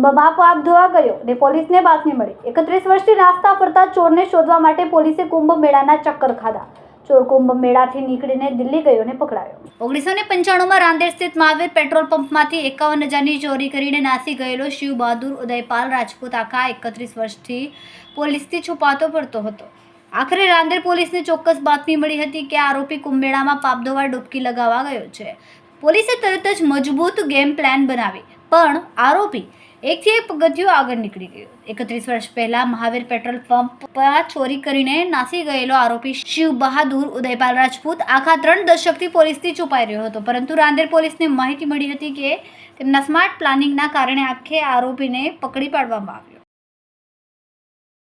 કુંભમાં પાપ ધોવા ગયો ને પોલીસને બાતમી મળી. એકત્રીસ વર્ષથી નાસ્તા ફરતા ચોરને શોધવા માટે પોલીસે કુંભ મેળાના ચક્કર ખાધા. ચોર કુંભ મેળાથી નીકળીને દિલ્હી ગયો ને પકડાયો. ઓગણીસો ને પંચાણુંમાં રાંદેર સ્થિત મહાવીર પેટ્રોલ પંપમાંથી એકાવન હજારની ચોરી કરીને નાસી ગયેલો શિવ બહાદુર ઉદયપાલ રાજપૂત આખા એકત્રીસ વર્ષથી પોલીસથી છુપાતો પડતો હતો. આખરે રાંદેર પોલીસને ચોક્કસ બાતમી મળી હતી કે આરોપી કુંભમેળામાં પાપદોવા ડૂબકી લગાવવા ગયો છે. પોલીસે તરત જ મજબૂત ગેમ પ્લાન બનાવી. પણ આરોપી એકથી એક પગથિયું આગળ નીકળી ગયો. એકત્રીસ વર્ષ પહેલા મહાવીર પેટ્રોલ પંપ પર ચોરી કરીને નાસી ગયેલો આરોપી શિવ બહાદુર ઉદયપાલ રાજપૂત આખા ત્રણ દશકથી પોલીસથી છુપાઈ રહ્યો હતો. પરંતુ રાંદેર પોલીસને માહિતી મળી હતી કે તેમના સ્માર્ટ પ્લાનિંગના કારણે આખે આરોપીને પકડી પાડવામાં આવ્યો.